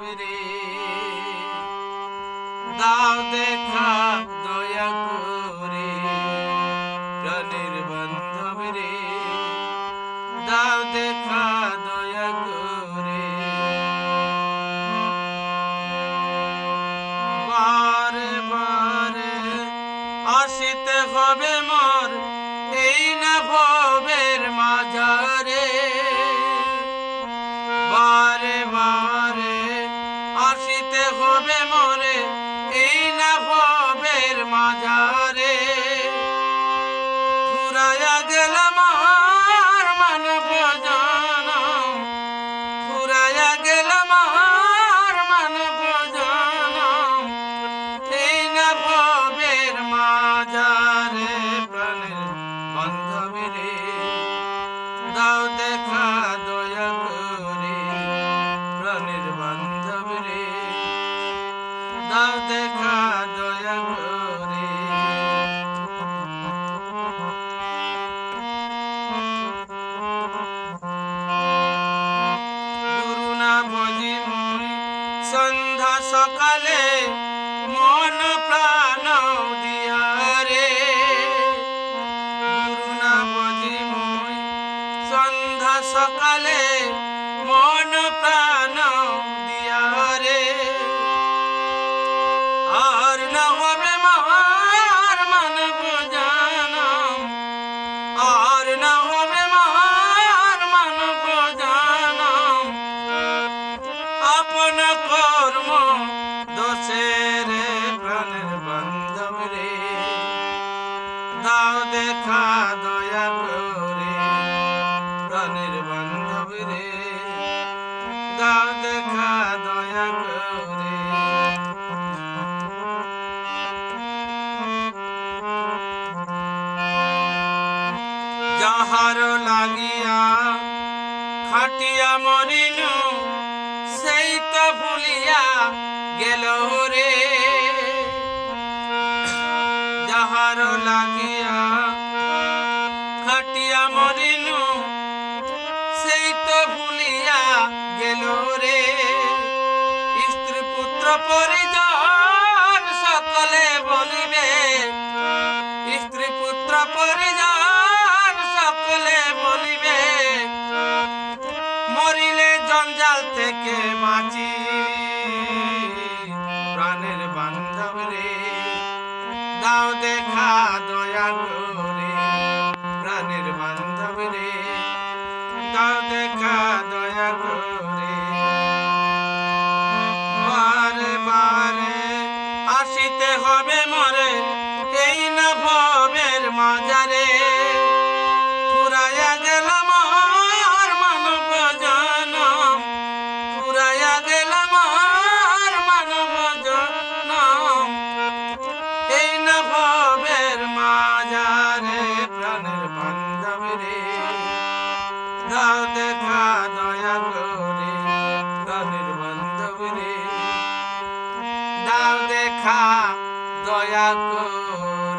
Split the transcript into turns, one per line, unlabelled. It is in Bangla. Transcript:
রে। দাও দেখা, দয়া করে। প্রাণের রে। দাও দেখা, দয়া করে। বারে বারে, আসিতে হবে মোর। এই না হবে মোরে, এই না ভবের মাঝারে ফুরাইয়া গেলাম আর মানব জানাম ফুরাইয়া গেলাম আর মানব জানাম এই না ভবের মাঝারে প্রাণের বান্ধবী রে দাও দাও দেখা দয়া করে গুরু না ভজি মুই সন্ধ্যা সকালে মন প্রাণ দিয়া দাও দেখা দয়া করে, প্রাণের বান্ধব রে। দাও দেখা দয়া করে। যাহার লাগিয়া খাটিয়া মরিনু, সেই তো ভুলিয়া গেল রে। মরিনু, সেই তো ভুলিয়া গেল রে। স্ত্রী পুত্র পরিজন সকলে বলিবে, স্ত্রী পুত্র পরিজন সকলে বলিবে, মরিলে জঞ্জাল থেকে বাঁচি। প্রাণের বান্ধব রে, দাও দেখা হবে মরে, এই না মাজারে। ফুরাইয়া গেলাম আর মানব জনম। ফুরাইয়া গেলাম আর মানব জনম। এই না মাজারে প্রাণের বান্ধব রে। দাও দেখা দয়া করে প্রাণের বান্ধব রে। দাও দেখা দয়া করে